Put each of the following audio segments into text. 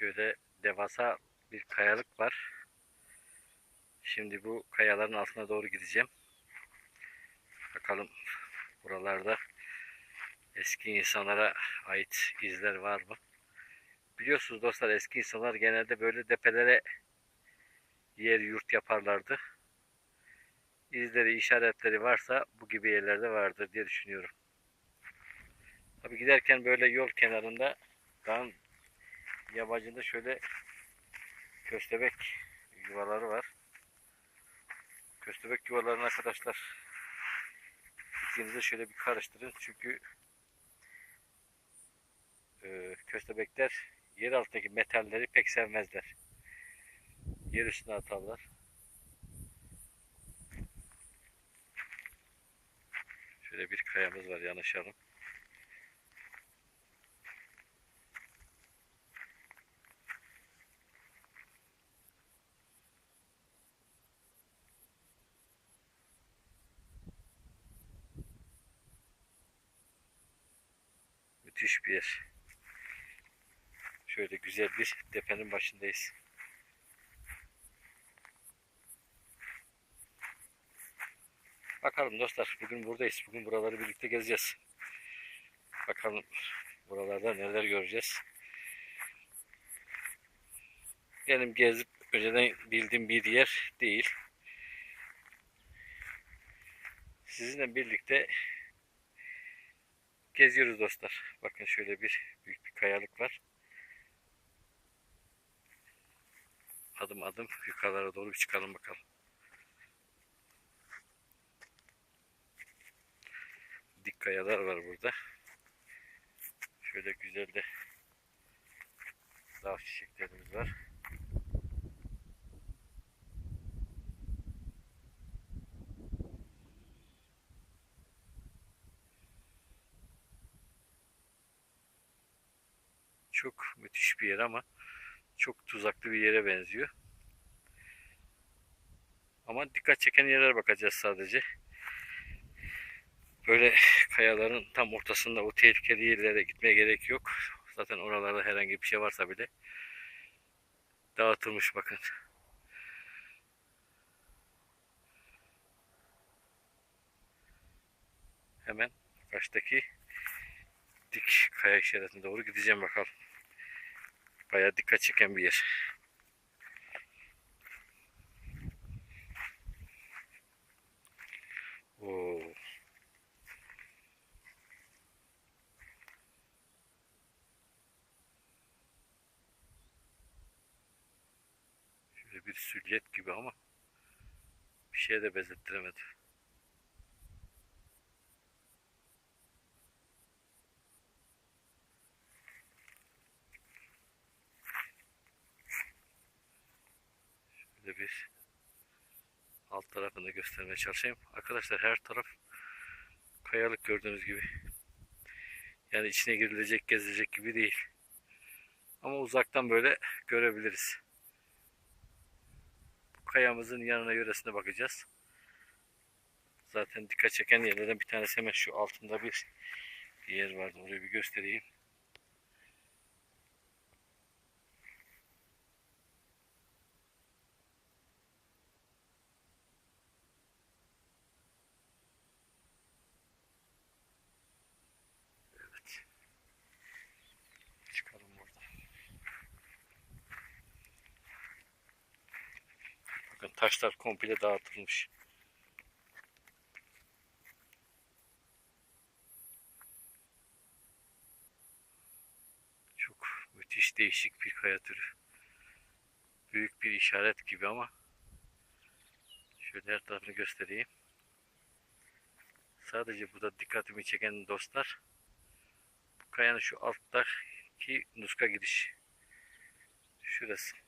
Şöyle devasa bir kayalık var. Şimdi bu kayaların altına doğru gideceğim. Bakalım buralarda eski insanlara ait izler var mı? Biliyorsunuz dostlar eski insanlar genelde böyle depelere yer yurt yaparlardı. İzleri, işaretleri varsa bu gibi yerlerde vardır diye düşünüyorum. Tabi giderken böyle yol kenarında dağın yamacında şöyle köstebek yuvaları var. Köstebek yuvalarını arkadaşlar gittiğinizde şöyle bir karıştırın. Çünkü e, köstebekler yer altındaki metalleri pek sevmezler. Yer üstüne atarlar. Şöyle bir kayamız var yanaşalım. Müthiş bir yer. Şöyle güzel bir tepenin başındayız. Bakalım dostlar bugün buradayız. Bugün buraları birlikte gezeceğiz. Bakalım buralarda neler göreceğiz. Benim gezip önceden bildiğim bir yer değil. Sizinle birlikte geziyoruz dostlar. Bakın şöyle bir büyük bir kayalık var. Adım adım yukarılara doğru bir çıkalım bakalım. Dik kayalar var burada. Şöyle güzel de dağ çiçeklerimiz var. Çok müthiş bir yer ama çok tuzaklı bir yere benziyor. Ama dikkat çeken yerlere bakacağız sadece. Böyle kayaların tam ortasında o tehlikeli yerlere gitmeye gerek yok. Zaten oralarda herhangi bir şey varsa bile dağıtılmış bakın. Hemen karşıdaki dik kaya işaretine doğru gideceğim bakalım. Bayağı dikkat çeken bir yer. Oo. Şöyle bir süliyet gibi ama bir şeye de benzettiremedi. Şöyle bir alt tarafını göstermeye çalışayım. Arkadaşlar her taraf kayalık gördüğünüz gibi. Yani içine girilecek, gezilecek gibi değil. Ama uzaktan böyle görebiliriz. Bu kayamızın yanına yöresine bakacağız. Zaten dikkat çeken yerlerden bir tanesi hemen şu altında bir yer vardı. Orayı bir göstereyim. Evet. Çıkalım buradan. Bakın taşlar komple dağıtılmış. Çok müthiş değişik bir kaya türü. Büyük bir işaret gibi ama şöyle her tarafını göstereyim. Sadece burada dikkatimi çeken dostlar bu kayanın şu alttaki nuska gidiş. Şurası.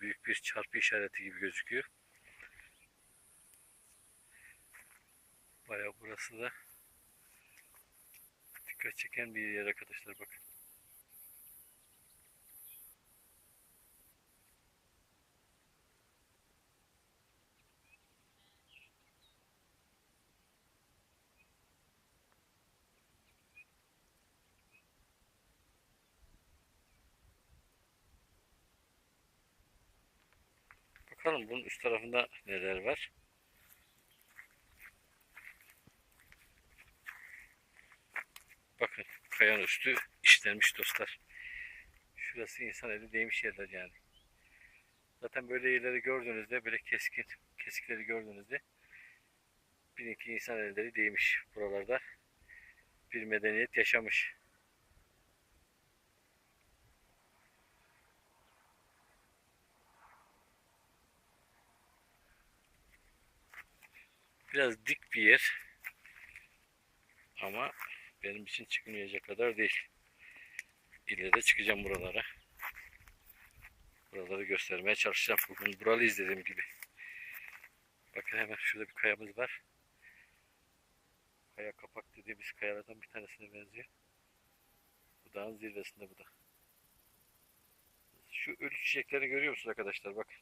büyük bir çarpı işareti gibi gözüküyor. Baya burası da dikkat çeken bir yer arkadaşlar bakın. Bakalım bunun üst tarafında neler var. Bakın kayanın üstü işlenmiş dostlar. Şurası insan eli değmiş yerler yani. Zaten böyle yerleri gördüğünüzde böyle keskin kesikleri gördüğünüzde bilin ki insan elleri değmiş buralarda. Bir medeniyet yaşamış. Biraz dik bir yer. Ama benim için çıkmayacak kadar değil. İleride çıkacağım buralara. Buraları göstermeye çalışacağım. Bugün buralıyız dediğim gibi. Bakın hemen şurada bir kayamız var. Kaya kapak dediğimiz kayalardan bir tanesine benziyor. Bu dağın zirvesinde bu da. Şu ölü çiçekleri görüyor musunuz arkadaşlar? Bakın.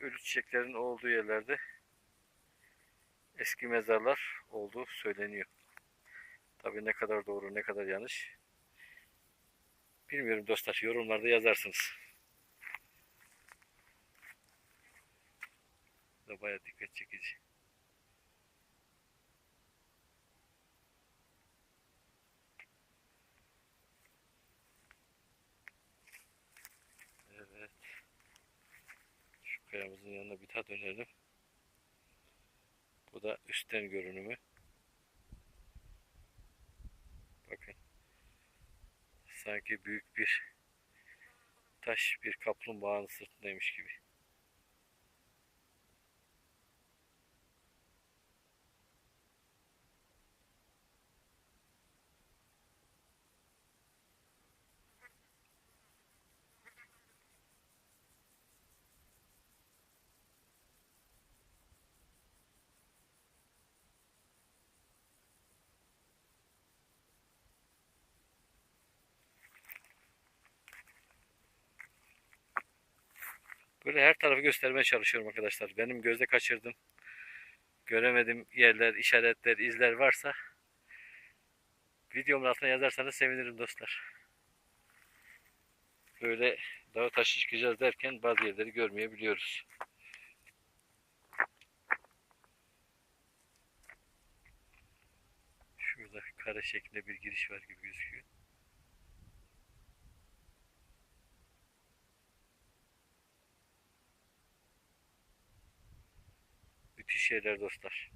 Ölü çiçeklerin olduğu yerlerde eski mezarlar olduğu söyleniyor. Tabii ne kadar doğru ne kadar yanlış bilmiyorum dostlar. Yorumlarda yazarsınız. Da bayağı dikkat çekici. Evet. Şu kayamızın yanına bir daha dönelim. Bu da üstten görünümü. Bakın. Sanki büyük bir taş bir kaplumbağanın sırtındaymış gibi. Böyle her tarafı göstermeye çalışıyorum arkadaşlar. Benim gözde kaçırdım. Göremedim yerler, işaretler, izler varsa videomun altına yazarsanız sevinirim dostlar. Böyle dağa taşı çıkacağız derken bazı yerleri görmeyebiliyoruz. Şurada kare şeklinde bir giriş var gibi gözüküyor. Müthiş yerler dostlar.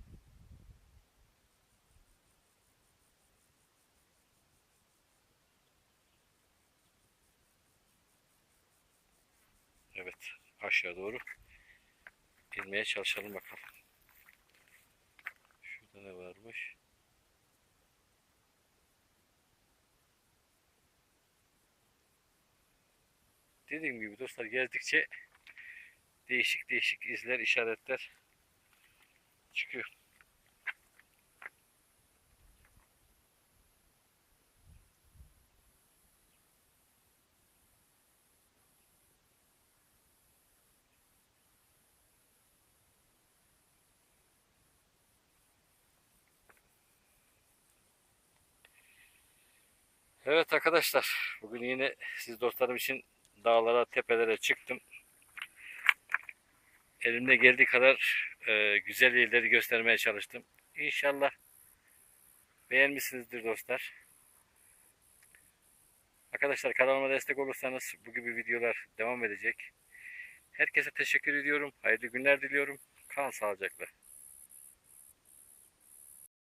Evet aşağı doğru inmeye çalışalım bakalım. Şurada ne varmış? Dediğim gibi dostlar gezdikçe değişik değişik izler, işaretler çıkıyor. Evet arkadaşlar, bugün yine siz dostlarım için dağlara, tepelere çıktım. Elimde geldiği kadar e, güzel yerleri göstermeye çalıştım. İnşallah beğenmişsinizdir dostlar. Arkadaşlar kanalıma destek olursanız bu gibi videolar devam edecek. Herkese teşekkür ediyorum. Hayırlı günler diliyorum. Kalın sağlıcakla.